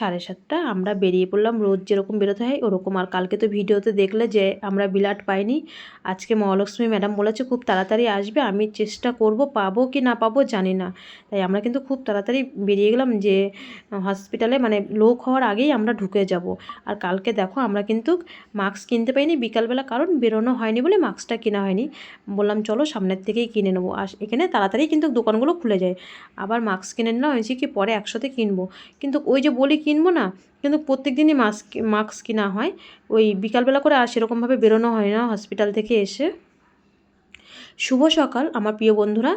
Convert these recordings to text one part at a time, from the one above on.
সাড়ে সাতটা। আমরা বেরিয়ে পড়লাম, রোজ যেরকম বেরোতে হয় ওরকম। আর কালকে তো ভিডিওতে দেখলে যে আমরা বিলাট পাইনি। আজকে মহালক্ষ্মী ম্যাডাম বলেছে খুব তাড়াতাড়ি আসবে, আমি চেষ্টা করব, পাবো কি না পাবো জানি না। তাই আমরা কিন্তু খুব তাড়াতাড়ি বেরিয়ে গেলাম যে হসপিটালে মানে লোক হওয়ার আগেই আমরা ঢুকে যাব। আর কালকে দেখো আমরা কিন্তু মাস্ক কিনতে পাইনি, বিকালবেলা কারণ বেরোনো হয়নি বলে মাস্কটা কেনা হয়নি। বললাম চলো সামনের থেকেই কিনে নেব। আর এখানে তাড়াতাড়ি কিন্তু দোকানগুলো খুলে যায়। আবার মাস্ক কিনে নিলাম হয়েছে কি পরে একসাথে কিনবো। কিন্তু ওই যে বলি কিনবো না, কিন্তু প্রত্যেক দিনই মাস্ক মাস্ক কিনা হয়। ওই বিকালবেলা করে আর সেরকমভাবে বেরোনো হয় না হসপিটাল থেকে এসে। শুভ সকাল, আমার প্রিয় বন্ধুরা।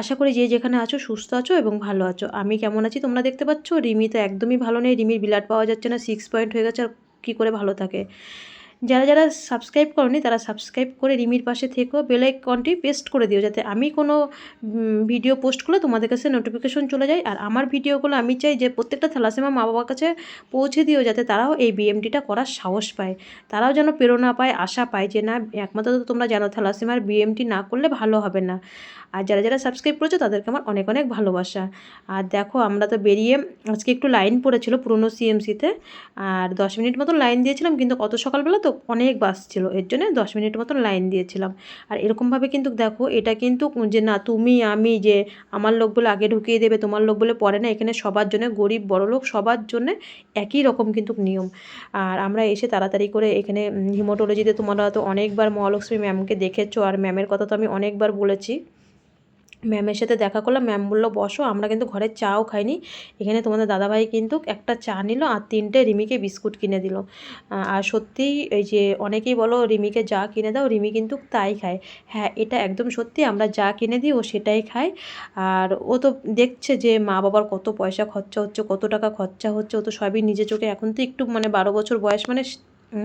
আশা করি যে যেখানে আছো সুস্থ আছো এবং ভালো আছো। আমি কেমন আছি তোমরা দেখতে পাচ্ছ? রিমি তো একদমই ভালো নেই। রিমির বিলাট পাওয়া যাচ্ছে না সিক্স পয়েন্ট হয়ে গেছে আর কী করে ভালো থাকে? যারা যারা সাবস্ক্রাইব করনি, তারা সাবস্ক্রাইব করে রিমির পাশে থেকেও বেলাইকনটি পেস্ট করে দিও যাতে আমি কোনো ভিডিও পোস্ট করলে তোমাদের কাছে নোটিফিকেশন চলে যায়। আর আমার ভিডিওগুলো আমি চাই যে প্রত্যেকটা থ্যালাসেমা মা বাবার কাছে পৌঁছে দিও যাতে তারাও এই বিএমটিটা করার সাহস পায়। তারাও যেন প্রেরণা পায়, আশা পায় যে না, একমাত্র তো তোমরা জানো থ্যালাসেমার বিএমটি না করলে ভালো হবে না। আর যারা যারা সাবস্ক্রাইব করেছ, তাদেরকে আমার অনেক অনেক ভালোবাসা। আর দেখো, আমরা তো বেরিয়ে আজকে একটু লাইন পড়েছিল পুরনো সিএমসিতে আর দশ মিনিট মতো লাইন দিয়েছিলাম, কিন্তু কত সকালবেলা তো অনেক বাস ছিল। এর জন্য দশ মিনিট মতন লাইন দিয়েছিলাম। আর এরকমভাবে কিন্তু দেখো, এটা কিন্তু যে না, তুমি, আমি যে আমার লোক বলে আগে ঢুকিয়ে দেবে, তোমার লোক বলে পড়ে না, এখানে সবার জন্য গরিব, বড় লোক সবার জন্য একই রকম কিন্তু নিয়ম। আর আমরা এসে তাড়াতাড়ি করে এখানে হিমোটোলজিতে তোমরা তো অনেকবার মহালক্ষ্মী ম্যামকে দেখেছ। আর ম্যামের কথা তো আমি অনেকবার বলেছি। ম্যামের সাথে দেখা করলাম, ম্যাম বলল, বসো, আমরা কিন্তু ঘরে চাও খাইনি। এখানে তোমাদের দাদাভাই কিন্তু একটা চা নিল আর তিনটে রিমিকে বিস্কুট কিনে দিল। আর সত্যিই এই যে অনেকেই বলো, রিমিকে যা কিনে দাও, রিমি কিন্তু তাই খায়। হ্যাঁ এটা একদম সত্যি, আমরা যা কিনে দিই, ও সেটাই খায়। আর ও তো দেখছে যে মা বাবার কত পয়সা খরচা হচ্ছে, কত টাকা খরচা হচ্ছে, ও তো সবই নিজে চোখে। এখন তো একটু মানে বারো বছর বয়স মানে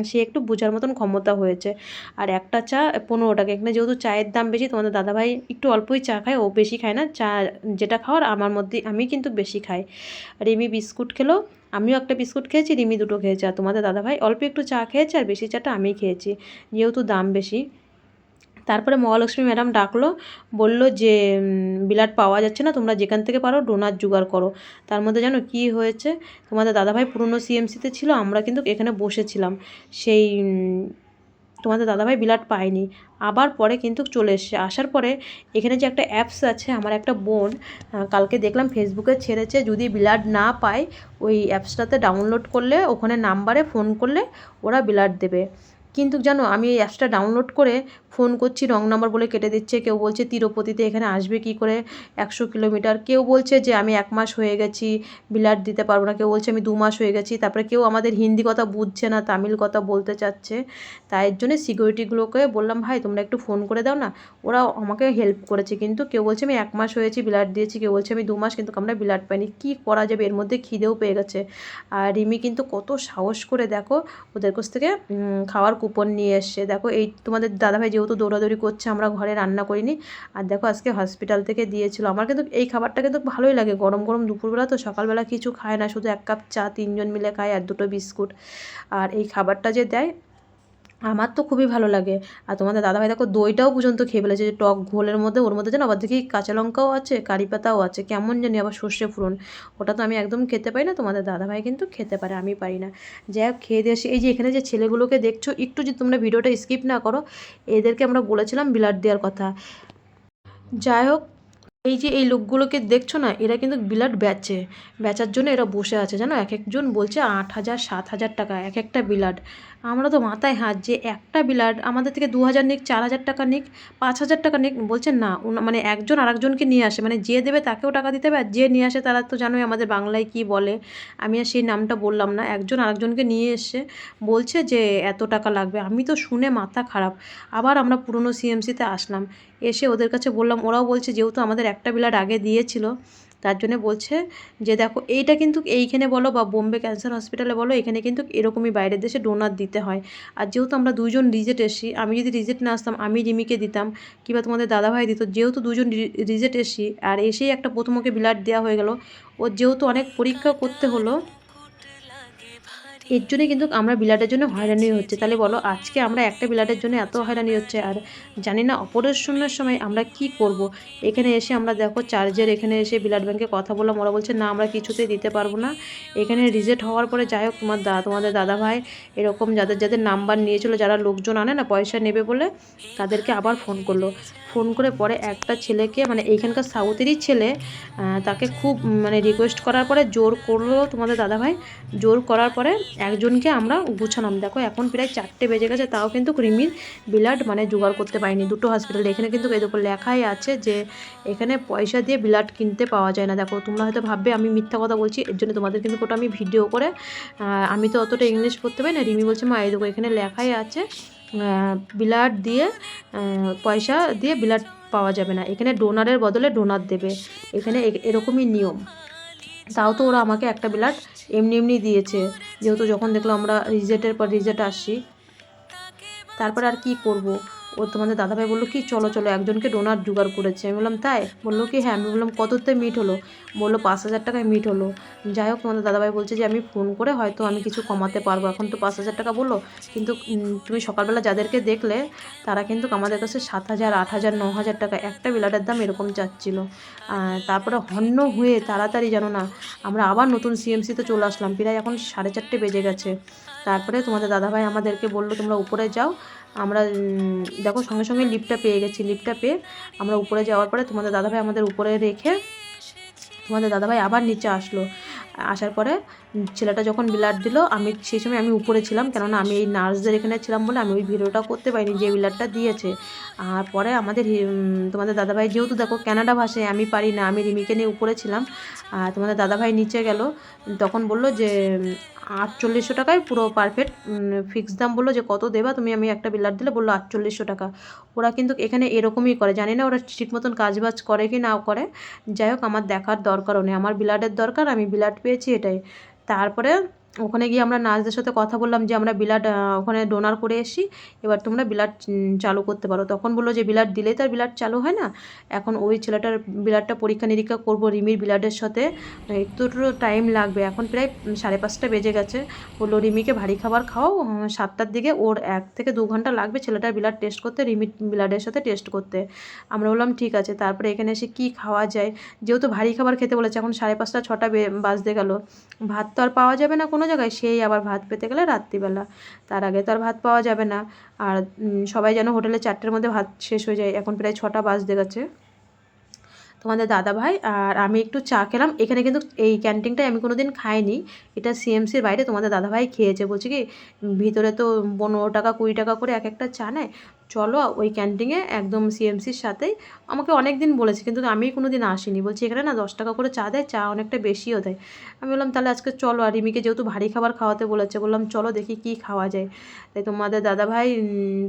সে একটু বোঝার মতন ক্ষমতা হয়েছে। আর একটা চা পনেরো টাকা। এখানে যেহেতু চায়ের দাম বেশি, তোমাদের দাদাভাই একটু অল্পই চা খায়, ও বেশি খায় না। চা যেটা খাওয়ার, আমার মধ্যে, আমি কিন্তু বেশি খাই। রিমি বিস্কুট খেলো, আমিও একটা বিস্কুট খেয়েছি, রিমি দুটো খেয়েছে। আর তোমাদের দাদাভাই অল্প একটু চা খেয়েছে, আর বেশি চাটা আমি খেয়েছি। যেহেতু দাম বেশি। তারপরে মহালক্ষ্মী ম্যাডাম ডাকলো, বলল যে বিলাট পাওয়া যাচ্ছে না, তোমরা যেখান থেকে পারো ডোনার জোগাড় করো। তার মধ্যে জানো কি হয়েছে? তোমাদের দাদাভাই পুরনো সিএমসিতে ছিল, আমরা কিন্তু এখানে বসেছিলাম। সেই তোমাদের দাদাভাই বিলাট পায়নি। আবার পরে কিন্তু চলে এসছে। আসার পরে এখানে যে একটা অ্যাপস আছে, আমার একটা বোন কালকে দেখলাম ফেসবুকে ছেড়েছে, যদি বিলাট না পায়, ওই অ্যাপসটাতে ডাউনলোড করলে, ওখানে নাম্বারে ফোন করলে ওরা বিলাট দেবে। কিন্তু জানো, আমি এই অ্যাপসটা ডাউনলোড করে ফোন করছি, রং নাম্বার বলে কেটে দিচ্ছে, কেউ বলছে তিরুপতিতে এখানে আসবে কি করে, একশো কিলোমিটার। কেউ বলছে যে আমি এক মাস হয়ে গেছি, বিলাট দিতে পারব না। কেউ বলছে আমি দু মাস হয়ে গেছি, তারপরে কেউ আমাদের হিন্দি কথা বুঝছে না, তামিল কথা বলতে চাচ্ছে। তাই জন্য সিকিউরিটিগুলোকে বললাম, ভাই, তোমরা একটু ফোন করে দাও না ওরা আমাকে হেল্প করেছে। কিন্তু কেউ বলছে, আমি এক মাস হয়েছি, বিলাট দিয়েছি। কেউ বলছে, আমি দু মাস কিন্তু আমরা বিলাট পাইনি। কী করা যাবে? এর মধ্যে খিদেও পেয়ে গেছে। আর রিমি কিন্তু কত সাহস করে দেখো, ওদের কাছ থেকে খাওয়ার কুপন নিয়ে এসছে। দেখো, এই তোমাদের দাদাভাই যেহেতু দৌড়াদৌড়ি করছে, আমরা ঘরে রান্না করিনি। আর দেখো, আজকে হসপিটাল থেকে দিয়েছিল। আমার কিন্তু এই খাবারটা কিন্তু ভালোই লাগে। গরম গরম দুপুরবেলা তো সকালবেলা কিছু খায় না। শুধু এক কাপ চা তিনজন মিলে খায় আর দুটো বিস্কুট। আর এই খাবারটা যে দেয় আমার তো খুবই ভালো লাগে। আর তোমাদের দাদাভাই দেখো দইটাও পর্যন্ত খেয়ে ফেলেছে, যে টক ঘোলের মধ্যে, ওর মধ্যে যেন আবার দেখি কাঁচা লঙ্কাও আছে, কারি পাতাও আছে, কেমন জানি আবার সর্ষে ফুরন ওটা তো আমি একদম খেতে পারি না, তোমাদের দাদাভাই কিন্তু খেতে পারে, আমি পারি না। যাই হোক, খেয়ে দিয়ে এই যে এখানে যে ছেলেগুলোকে দেখছ, একটু যদি তোমরা ভিডিওটা স্কিপ না করো, এদেরকে আমরা বলেছিলাম বিলাট দেওয়ার কথা। যাই হোক, এই যে এই লোকগুলোকে দেখছ না, এরা কিন্তু বিলাট বেচে। বেচার জন্য এরা বসে আছে, জানো? এক একজন বলছে আট হাজার, সাত হাজার টাকা, এক একটা বিলাট। আমরা তো মাথায় হাত যে একটা বিলাট আমাদের থেকে দু হাজার নিক, চার হাজার টাকা নিক, পাঁচ হাজার টাকা নিক বলছে না মানে একজন আরেকজনকে নিয়ে আসে মানে যে দেবে তাকেও টাকা দিতে হবে, আর যে নিয়ে আসে তারা তো জানোই আমাদের বাংলায় কি বলে। আমি আর সেই নামটা বললাম না, একজন আরেকজনকে নিয়ে এসে বলছে যে এত টাকা লাগবে। আমি তো শুনে মাথা খারাপ। আবার আমরা পুরনো সিএমসিতে আসলাম, এসে ওদের কাছে বললাম, ওরাও বলছে যেহেতু আমাদের একটা বিলাট আগে দিয়েছিল তার জন্য বলছে যে, দেখো, এইটা কিন্তু এইখানে বলো বা বোম্বে ক্যান্সার হসপিটালে বলো, এখানে কিন্তু এরকমই বাইরের দেশে ডোনার দিতে হয়। আর যেহেতু আমরা দুজন রিজেট এসি আমি যদি রিজেট না আসতাম, আমি রিমিকে দিতাম, কিংবা তোমাদের দাদাভাই দিত, যেহেতু দুজন রিজেট এসি আর এসেই একটা প্রথমকে ব্লাড দেওয়া হয়ে গেল, ও যেহেতু অনেক পরীক্ষা করতে হলো এর জন্যই কিন্তু আমরা বিলাটের জন্য হয়রানি হচ্ছে। তাহলে বলো আজকে আমরা একটা বিলাটের জন্য এত হয়রানি হচ্ছে আর জানি না অপারেশনের সময় আমরা কি করব। এখানে এসে আমরা দেখো চার্জের এখানে এসে বিলাট ব্যাংকে কথা বললাম ওরা বলছে না আমরা কিছুতেই দিতে পারব না। এখানে রিজেক্ট হওয়ার পরে যাই হোক তোমার দা তোমাদের দাদা ভাই এরকম যাদের যাদের নাম্বার নিয়েছিল যারা লোকজন আনে না পয়সা নেবে বলে তাদেরকে আবার ফোন করল। ফোন করে পরে একটা ছেলেকে মানে এইখানকার সাউথেরই ছেলে তাকে খুব মানে রিকোয়েস্ট করার পরে জোর করল তোমাদের দাদাভাই জোর করার পরে একজনকে আমরা গুছালাম। দেখো, এখন প্রায় চারটে বেজে গেছে, তাও কিন্তু রিমির ব্লাড মানে জোগাড় করতে পারিনি। দুটো হসপিটালে এখানে কিন্তু উপর লেখাই আছে যে এখানে পয়সা দিয়ে ব্লাড কিনতে পাওয়া যায় না। দেখো, তোমরা হয়তো ভাববে, আমি মিথ্যা কথা বলছি, এর জন্য তোমাদের কিন্তু ওটা আমি ভিডিও করে আমি তো অতটা ইংলিশ পড়তে পারি না। রিমি বলছে, মা, এই দেখো, এখানে লেখাই আছে ব্লাড দিয়ে পয়সা দিয়ে ব্লাড পাওয়া যাবে না। এখানে ডোনারের বদলে ডোনার দেবে। এখানে এরকমই নিয়ম। তাও তো ওরা আমাকে একটা ব্লাড এমনি এমনি দিয়েছে। যেহেতু যখন দেখল আমরা রিজেক্টের পর রিজেট আসছি, তারপর আর কি করব? ও তোমাদের দাদাভাই বলল, কি চলো চলো, একজনকে ডোনার জোগাড় করেছে। আমি বললাম, তাই? বলল কি হ্যাঁ। আমি বললাম কততে মিট হলো? বলল, পাঁচ হাজার টাকায় মিট হলো। যাই হোক, তোমাদের দাদাভাই বলছে যে, আমি ফোন করে হয়তো আমি কিছু কমাতে পারব। এখন তো পাঁচ হাজার টাকা বলল, কিন্তু তুমি সকালবেলা যাদেরকে দেখলে, তারা কিন্তু আমাদের কাছে সাত হাজার, আট হাজার, ন হাজার টাকা, একটা বিলাটের দাম এরকম চাচ্ছিল তারপরে হন্য হয়ে তাড়াতাড়ি জানো না, আমরা আবার নতুন সিএমসিতে চলে আসলাম। প্রায় এখন সাড়ে চারটে বেজে গেছে। তারপরে তোমাদের দাদাভাই আমাদেরকে বলল, তোমরা উপরে যাও আমরা দেখো সঙ্গে সঙ্গে লিফটটা পেয়ে গেছি লিফটটা পেয়ে আমরা উপরে যাওয়ার পরে তোমাদের দাদাভাই আমাদের উপরে রেখে তোমাদের দাদাভাই আবার নিচে আসলো। আসার পরে ছেলেটা যখন ব্লাড দিল, আমি সেই সময় আমি উপরে ছিলাম, কেননা আমি এই নার্সদের এখানে ছিলাম বলে আমি ওই ভিডিওটা করতে পারিনি যে ব্লাডটা দিয়েছে। আর পরে আমাদের তোমাদের দাদাভাই যেহেতু দেখো কানাডা ভাষায় আমি পারি না, আমি রিমিকে নিয়ে উপরে ছিলাম, আর তোমাদের দাদাভাই নিচে গেল, তখন বলল যে আটচল্লিশশো টাকায় পুরো পারফেক্ট ফিক্স দাম বলল যে কত দেবা, তুমি আমি একটা বিল্ডার দিলে, বলল আটচল্লিশশো টাকা। ওরা কিন্তু এখানে এরকমই করে, জানি না ওরা ঠিক মতন কাজবাজ করে কি না করে। যাই হোক, আমার দেখার দরকারও নেই, আমার বিলাডের দরকার, আমি বিলাট পেয়েছি এটাই। তারপরে ওখানে গিয়ে আমরা নার্সদের সাথে কথা বললাম যে আমরা ব্লাড ওখানে ডোনার করে এসি এবার তোমরা ব্লাড চালু করতে পারো। তখন বলল যে ব্লাড দিলেই তো আর ব্লাড চালু হয় না। এখন ওই ছেলেটার ব্লাডটা পরীক্ষা নিরীক্ষা করব রিমির ব্লাডের সাথে। একটু টাইম লাগবে। এখন প্রায় সাড়ে পাঁচটা বেজে গেছে। বলল, রিমিকে ভারী খাবার খাও সাতটার দিকে ওর এক থেকে দু ঘণ্টা লাগবে ছেলেটার ব্লাড টেস্ট করতে রিমির ব্লাডের সাথে টেস্ট করতে। আমরা বললাম, ঠিক আছে। তারপরে এখানে এসে কি খাওয়া যায়? যেহেতু ভারী খাবার খেতে বলেছে, এখন সাড়ে পাঁচটা, ছটা বাজতে গেল। ভাত তো আর পাওয়া যাবে না কোনো জায়গায় সেই আবার ভাত পেতে গেলে রাত্রিবেলা। তার আগে তো আর ভাত পাওয়া যাবে না। আর সবাই যেন হোটেলে চারটের মধ্যে ভাত শেষ হয়ে যায়। এখন প্রায় ছটা বাজতে গেছে। তোমাদের দাদা ভাই আর আমি একটু চা খেলাম। এখানে কিন্তু এই ক্যান্টিনটায় আমি কোনো দিন খাইনি। এটা সিএমসির বাইরে তোমাদের দাদা ভাই খেয়েছে। বলছি কি, ভিতরে তো পনেরো টাকা, কুড়ি টাকা করে এক একটা চা নেয়। চলো ওই ক্যান্টিনে একদম সিএমসির সাথেই। আমাকে অনেক দিন বলেছে, কিন্তু আমি কোনো দিন আসিনি। বলছি, এখানে না দশ টাকা করে চা দেয়, চা অনেকটা বেশিও দেয়। আমি বললাম, তাহলে আজকে চলো। আর রিমিকে যেহেতু ভারী খাবার খাওয়াতে বলেছে, বললাম, চলো দেখি কি খাওয়া যায়। তাই তোমাদের দাদাভাই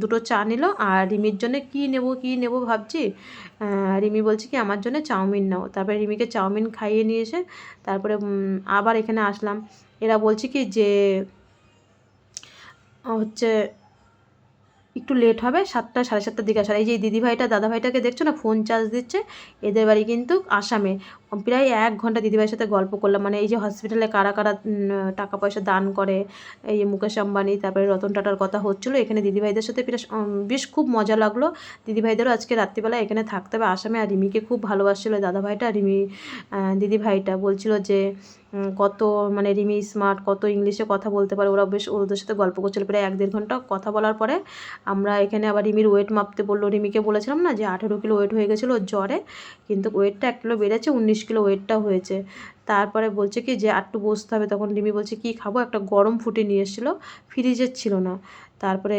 দুটো চা নিল, আর রিমির জন্য কি নেব কি নেব ভাবছি? রিমি বলছে কি, আমার জন্য চাউমিন নাও। তারপরে রিমিকে চাউমিন খাইয়ে নিয়ে এসে তারপরে আবার এখানে আসলাম। এরা বলছে কি যে হচ্ছে একটু লেট হবে সাতটা সাড়ে সাতটার দিকে আসার এই যে দিদিভাইটা দাদাভাইটাকে দেখছ না? ফোন চার্জ দিচ্ছে। এদের বাড়ি কিন্তু আসামে। প্রায় এক ঘণ্টা দিদিভাইয়ের সাথে গল্প করলাম। মানে এই যে হসপিটালে কারা কারা টাকা পয়সা দান করে এই মুকেশ আম্বানি তারপরে রতন টাটার কথা হচ্ছিল। এখানে দিদিভাইদের সাথে বেশ খুব মজা লাগল। দিদিভাইদেরও আজকে রাত্রিবেলা এখানে থাকতে হবে। আসামে আর রিমিকে খুব ভালোবাসছিলো দাদাভাইটা রিমি আহ, দিদিভাইটা। বলছিল যে কত মানে রিমি স্মার্ট, কত ইংলিশে কথা বলতে পারে, ওরা বেশ ওদের সাথে গল্প করছিল প্রায় এক দেড় ঘণ্টা কথা বলার পরে। আমরা এখানে আবার রিমির ওয়েট মাপতে বলল, রিমিকে বলেছিলাম না যে আঠেরো কিলো ওয়েট হয়ে গেছিল জ্বরে, কিন্তু ওয়েটটা এক কিলো বেড়েছে, উনিশ কিলো ওয়েটটা হয়েছে। তারপরে বলছে কি যে আটটু বসতে হবে। তখন রিমি বলছে, কি খাব? একটা গরম ফুটে নিয়ে এসেছিল ফ্রিজের ছিল না। তারপরে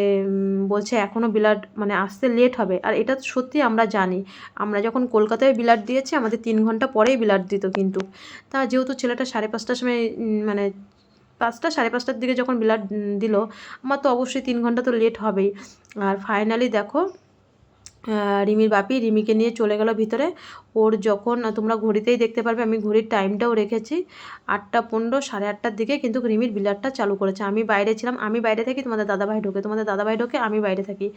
বলছে এখনও ব্লাড মানে আসতে লেট হবে। আর এটা সত্যি আমরা জানি। আমরা যখন কলকাতায় ব্লাড দিয়েছি, আমাদের তিন ঘণ্টা পরেই ব্লাড দিত কিন্তু। তা যেহেতু ছেলেটা সাড়ে পাঁচটার সময় মানে পাঁচটা, সাড়ে পাঁচটার দিকে যখন ব্লাড দিল, আমার তো অবশ্যই তিন ঘণ্টা তো লেট হবেই। আর ফাইনালি দেখো রিমির বাপি, রিমিকে নিয়ে চলে গেল ভিতরে। ওর যখন তোমরা ঘড়িতেই দেখতে পারবে, আমি ঘড়ির টাইমটাও রেখেছি আটটা পনেরো, সাড়ে আটটার দিকে কিন্তু রিমির বিলারটা চালু করেছে। আমি বাইরে ছিলাম, আমি বাইরে থাকি তোমাদের দাদাভাই ঢোকে, তোমাদের দাদাভাই ঢোকে, আমি বাইরে থাকি।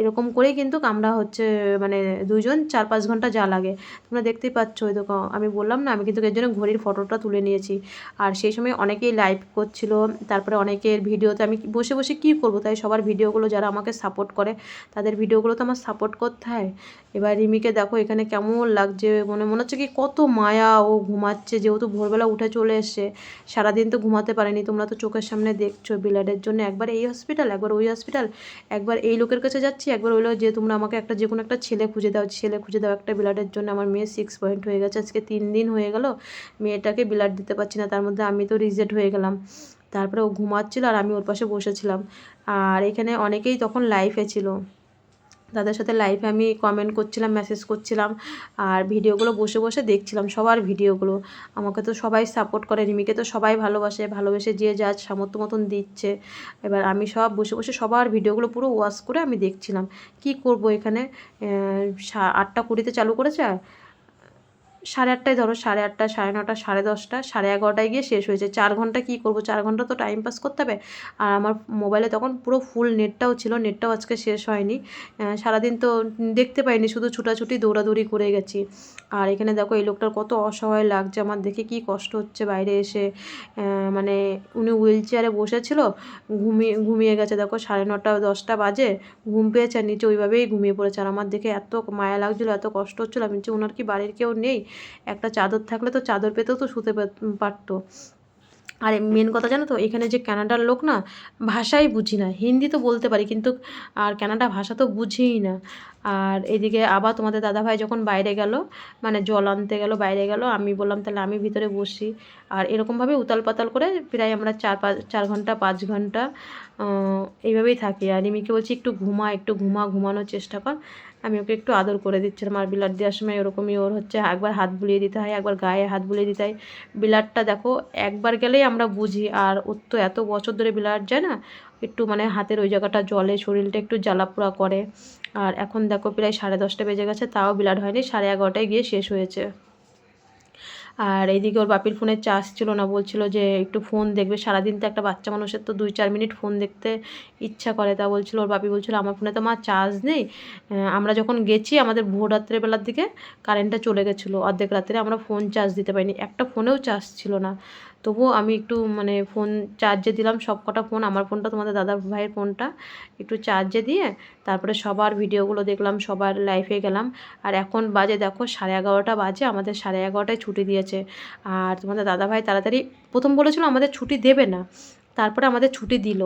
এরকম করেই কিন্তু আমরা হচ্ছে মানে দুজন চার পাঁচ ঘণ্টা যা লাগে। তোমরা দেখতেই পাচ্ছ ওই দেখো, আমি বললাম না, আমি কিন্তু এর জন্য ঘড়ির ফটোটা তুলে নিয়েছি। আর সেই সময় অনেকেই লাইভ করছিল, তারপরে অনেকের ভিডিওতে আমি বসে বসে কী করব? তাই সবার ভিডিওগুলো যারা আমাকে সাপোর্ট করে, তাদের ভিডিওগুলো তো আমার সাপোর্ট করতে হয় এবার রিমিকে দেখো এখানে কেমন লাগছে, মনে মনে হচ্ছে কি কত মায়া ও ঘুমাচ্ছে, যেহেতু ভোরবেলা উঠে চলে এসছে। সারাদিন তো ঘুমাতে পারেনি, তোমরা তো চোখের সামনে দেখছ বিলাডের জন্য। একবার এই হসপিটাল একবার ওই হসপিটাল একবার এই লোকের কাছে যাচ্ছি, একবার ওই লোক যে তোমরা আমাকে একটা যে কোনো একটা ছেলে খুঁজে দাও, ছেলে খুঁজে দাও একটা বিলাডের জন্য। আমার মেয়ে সিক্স পয়েন্ট হয়ে গেছে, আজকে তিন দিন হয়ে গেল, মেয়েটাকে বিলাড দিতে পারছি না, তার মধ্যে আমি তো রিজেক্ট হয়ে গেলাম। তারপরে ও ঘুমাচ্ছিল আর আমি ওর পাশে বসেছিলাম। আর এখানে অনেকেই তখন লাইফে ছিল। তাদের সাথে লাইভে আমি কমেন্ট করছিলাম মেসেজ করছিলাম আর ভিডিওগুলো বসে বসে দেখছিলাম সবার ভিডিওগুলো। আমাকে তো সবাই সাপোর্ট করে, রিমিকে তো সবাই ভালোবাসে, ভালোবেসে যে যা সামর্থ্য মতন দিচ্ছে। এবার আমি সব বসে বসে সবার ভিডিওগুলো পুরো ওয়াশ করে আমি দেখছিলাম। কি করব এখানে? আটটা কুড়িতে চালু করেছে সাড়ে আটটায় ধরো, সাড়ে আটটা, সাড়ে নটা, সাড়ে দশটা, সাড়ে এগারোটায় গিয়ে শেষ হয়েছে চার ঘণ্টা কী করব? চার ঘণ্টা তো টাইম পাস করতে হবে। আর আমার মোবাইলে তখন পুরো ফুল নেটটাও ছিল নেটটাও আজকে শেষ হয়নি। সারাদিন তো দেখতে পাইনি, শুধু ছুটাছুটি, দৌড়াদৌড়ি করে গেছি। আর এখানে দেখো, এই লোকটার কত অসহায় লাগছে। আমার দেখে কি কষ্ট হচ্ছে বাইরে এসে। মানে উনি হুইল চেয়ারে বসেছিল, ঘুমিয়ে ঘুমিয়ে গেছে। দেখো, সাড়ে নটা, দশটা বাজে, ঘুম পেয়েছে। আর নিচে ওইভাবেই ঘুমিয়ে পড়েছে। আর আমার দেখে এত মায়া লাগছিল, এত কষ্ট হচ্ছিল। আমি বলছি ওনার কি বাড়ির কেউ নেই? একটা চাদর থাকলে তো চাদর পেতেও তো শুতে পারতো। আর মেন কথা জানো তো, এখানে যে কানাডার লোক না, ভাষাই বুঝি না। হিন্দি তো বলতে পারি, কিন্তু আর কানাডা ভাষা তো বুঝিই না। আর এদিকে আবার তোমাদের দাদাভাই যখন বাইরে গেল মানে জল আনতে গেল, বাইরে গেল, আমি বললাম, তাহলে আমি ভিতরে বসি। আর এরকমভাবে উতাল পাতাল করে প্রায় আমরা চার পাঁচ চার ঘণ্টা, পাঁচ ঘণ্টা এইভাবেই থাকি। আর রিমিকে বলছি, একটু ঘুমা একটু ঘুমা, ঘুমানোর চেষ্টা কর। আমি ওকে একটু আদর করে দিচ্ছিলাম আর বিলাট দেওয়ার সময় ওরকমই ওর হচ্ছে একবার হাত বুলিয়ে দিতে হয়, একবার গায়ে হাত বুলিয়ে দিতে হয়। বিলাটটা দেখো, একবার গেলেই আমরা বুঝি। আর ওর তো এত বছর ধরে বিলাট যায় না, একটু মানে হাতের ওই জায়গাটা জলে, শরীরটা একটু জ্বালাপোড়া করে। আর এখন দেখো প্রায় সাড়ে দশটা বেজে গেছে, তাও বিলাট হয়নি, সাড়ে এগারোটায় গিয়ে শেষ হয়েছে। আর এইদিকে ওর বাপির ফোনে চার্জ ছিল না, বলছিল যে একটু ফোন দেখবে। সারাদিন তো একটা বাচ্চা মানুষের তো দুই চার মিনিট ফোন দেখতে ইচ্ছা করে। তা বলছিল, ওর বাপি বলছিল, আমার ফোনে তো মা চার্জ নেই। আমরা যখন গেছি আমাদের ভোর রাত্রেবেলার দিকে, কারেন্টটা চলে গেছিল। অর্ধেক রাত্রে আমরা ফোন চার্জ দিতে পারিনি। একটা ফোনেও চার্জ ছিল না। তবুও আমি একটু মানে ফোন চার্জে দিলাম সব কটা ফোন আমার ফোনটা তোমাদের দাদা ভাইয়ের ফোনটা একটু চার্জে দিয়ে তারপরে সবার ভিডিওগুলো দেখলাম, সবার লাইফে গেলাম। আর এখন বাজে দেখো সাড়ে এগারোটা বাজে, আমাদের সাড়ে এগারোটায় ছুটি দিয়েছে। আর তোমাদের দাদাভাই তাড়াতাড়ি, প্রথম বলেছিল আমাদের ছুটি দেবে না, তারপরে আমাদের ছুটি দিল।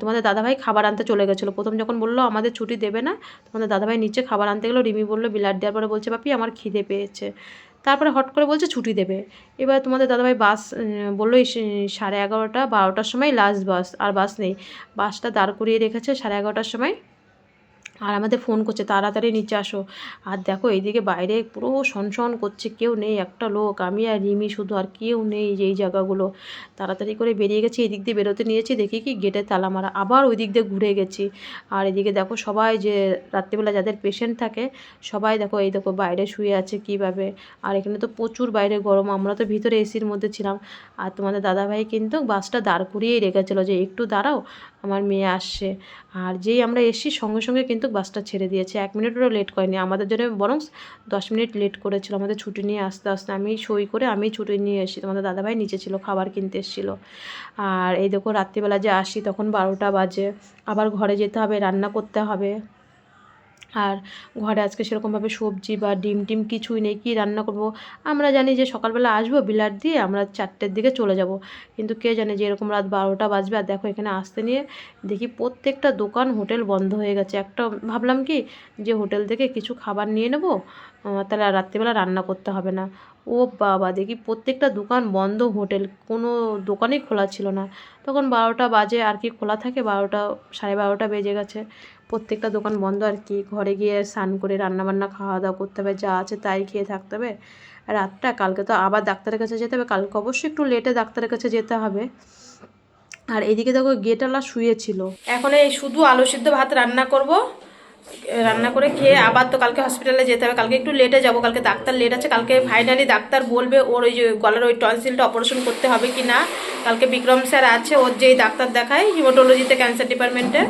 তোমাদের দাদাভাই খাবার আনতে চলে গেছিল। প্রথম যখন বলল আমাদের ছুটি দেবে না, তোমাদের দাদাভাই নিচে খাবার আনতে গেলো, রিমি বলল বিলাট দেওয়ার পরে বলছে, বাপি, আমার খিদে পেয়েছে। তারপরে হট করে বলছে ছুটি দেবে। এবার তোমাদের দাদাভাই বাস বলল সাড়ে এগারোটা বারোটার সময় লাস্ট বাস আর বাস নেই। বাসটা দাঁড় করিয়ে রেখেছে সাড়ে এগারোটার সময়। আর আমাদের ফোন করছে, তাড়াতাড়ি নিচে আসো। আর দেখো, এইদিকে বাইরে পুরো সনসন করছে, কেউ নেই, একটা লোক, আমি আর রিমি শুধু, আর কেউ নেই এই জায়গাগুলো। তাড়াতাড়ি করে বেরিয়ে গেছি, এদিক দিয়ে বেরোতে নিয়েছি, দেখি কি গেটে তালা মারা, আবার ওই দিক দিয়ে ঘুরে গেছি। আর এদিকে দেখো সবাই যে রাত্রিবেলা যাদের পেশেন্ট থাকে, সবাই দেখো, এই দেখো বাইরে শুয়ে আছে কীভাবে। আর এখানে তো প্রচুর বাইরে গরম, আমরা তো ভিতরে এসির মধ্যে ছিলাম। আর তোমাদের দাদাভাই কিন্তু বাসটা দাঁড় করিয়েই রেখেছিলো যে, একটু দাঁড়াও আমার মেয়ে আসছে। আর যেই আমরা এসছি, সঙ্গে সঙ্গে কিন্তু বাসটা ছেড়ে দিয়েছে। এক মিনিটেরও লেট করেনি। আমাদের জন্য বরং দশ মিনিট লেট করেছিল। আমাদের ছুটি নিয়ে আসতে আসতে আমি সই করে আমি ছুটি নিয়ে এসেছি। তোমাদের দাদাভাই নিচে ছিল, খাবার কিনতে এসেছিল। আর এই দেখো, রাত্রিবেলা যে আসি, তখন বারোটা বাজে। আবার ঘরে যেতে হবে, রান্না করতে হবে। আর ঘরে আজকে সেরকমভাবে সবজি বা ডিম টিম কিছুই নেই, কী রান্না করব? আমরা জানি যে সকালবেলা আসব বিলাট দিয়ে, আমরা চারটের দিকে চলে যাব। কিন্তু কে জানে যে এরকম রাত বারোটা বাজবে আর দেখো এখানে আসতে নিয়ে দেখি প্রত্যেকটা দোকান হোটেল বন্ধ হয়ে গেছে। একটা ভাবলাম কি যে হোটেল থেকে কিছু খাবার নিয়ে নেব তাহলে রাত্রিবেলা রান্না করতে হবে না। ও বাবা, দেখি প্রত্যেকটা দোকান বন্ধ, হোটেল কোনো দোকানই খোলা ছিল না। তখন বারোটা বাজে, আর কি খোলা থাকে? বারোটা, সাড়ে বারোটা বেজে গেছে। প্রত্যেকটা দোকান বন্ধ, আর কি ঘরে গিয়ে স্নান করে রান্নাবান্না খাওয়া দাওয়া করতে হবে, যা আছে তাই খেয়ে থাকতে হবে। রাতটা, কালকে তো আবার ডাক্তারের কাছে যেতে হবে, কালকে অবশ্যই একটু লেটে ডাক্তারের কাছে যেতে হবে। আর এদিকে দেখো গেটালা শুয়েছিল। এখন এই শুধু আলু সিদ্ধ ভাত রান্না করব। রান্না করে খেয়ে আবার তো কালকে হসপিটালে যেতে হবে। কালকে একটু লেটে যাব। কালকে ডাক্তার লেট আছে। কালকে ফাইনালি ডাক্তার বলবে ওর ওই যে গলার ওই টনসিলটা অপারেশন করতে হবে কি না। কালকে বিক্রম স্যার আছে। ওর যেই ডাক্তার দেখায় হিমোটোলজিতে ক্যান্সার ডিপার্টমেন্টে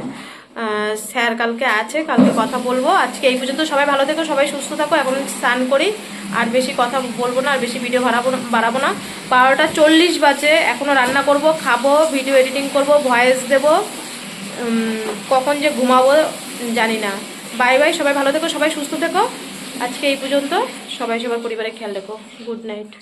স্যার কালকে আছে। কালকে কথা বলব। আজকে এই পর্যন্ত সবাই ভালো থেকো, সবাই সুস্থ থাকো। এখন স্নান করি। আর বেশি কথা বলব না, আর বেশি ভিডিও বাড়াবো বাড়াবো না। বারোটা চল্লিশ বাজে। এখনও রান্না করব, খাব ভিডিও এডিটিং করব ভয়েস দেবো। কখন যে ঘুমাবো জানি না। বাই বাই, সবাই ভালো থেকো, সবাই সুস্থ থেকো। আজকে এই পর্যন্ত সবাই সবার পরিবারের খেয়াল রেখো। Good night.